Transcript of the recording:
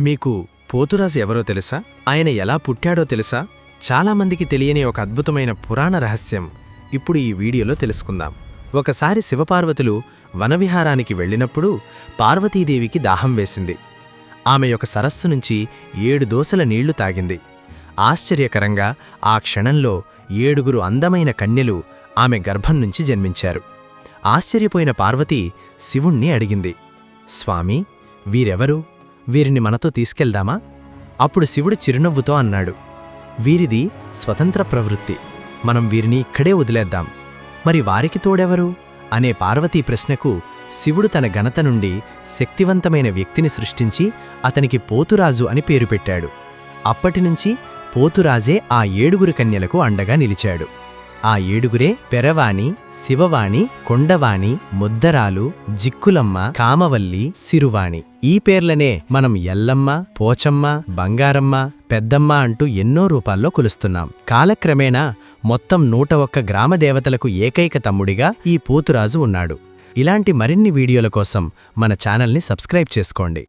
మీకు పోతురాజు ఎవరో తెలుసా? ఆయన ఎలా పుట్టాడో తెలుసా? చాలామందికి తెలియని ఒక అద్భుతమైన పురాణ రహస్యం. ఇప్పుడు ఈ వీడియోలో తెలుసుకుందాం. ఒకసారి శివపార్వతులు వనవిహారానికి వెళ్ళినప్పుడు పార్వతీదేవికి దాహం వేసింది. ఆమె యొక్క సరస్సు నుంచి ఏడు దోసల నీళ్ళు తాగింది. ఆశ్చర్యకరంగా ఆ క్షణంలో ఏడుగురు అందమైన కన్యలు ఆమె గర్భం నుంచి జన్మించారు. ఆశ్చర్యపోయిన పార్వతి శివుణ్ణి అడిగింది స్వామి వీరెవరు? వీరిని మనతో తీసుకెళ్దామా? అప్పుడు శివుడు చిరునవ్వుతో అన్నాడు వీరిది స్వతంత్ర ప్రవృత్తి. మనం వీరిని ఇక్కడే వదిలేద్దాం. మరి వారికి తోడెవరు? అనే పార్వతీ ప్రశ్నకు శివుడు తన ఘనత నుండి శక్తివంతమైన వ్యక్తిని సృష్టించి అతనికి పోతురాజు అని పేరు పెట్టాడు. అప్పటినుంచి పోతురాజే ఆ ఏడుగురు కన్యలకు అండగా నిలిచాడు. ఆ ఏడుగురే పెరవాణి శివవాణి కొండవాణి ముద్దరాలు జిక్కులమ్మ కామవల్లి సిరువాణి. ఈ పేర్లనే మనం ఎల్లమ్మ పోచమ్మ బంగారమ్మ పెద్దమ్మ అంటూ ఎన్నో రూపాల్లో కొలుస్తున్నాం. కాలక్రమేణా మొత్తం నూట ఒక్క గ్రామదేవతలకు ఏకైక తమ్ముడిగా ఈ పోతురాజు ఉన్నాడు. ఇలాంటి మరిన్ని వీడియోల కోసం మన ఛానల్ని సబ్స్క్రైబ్ చేసుకోండి.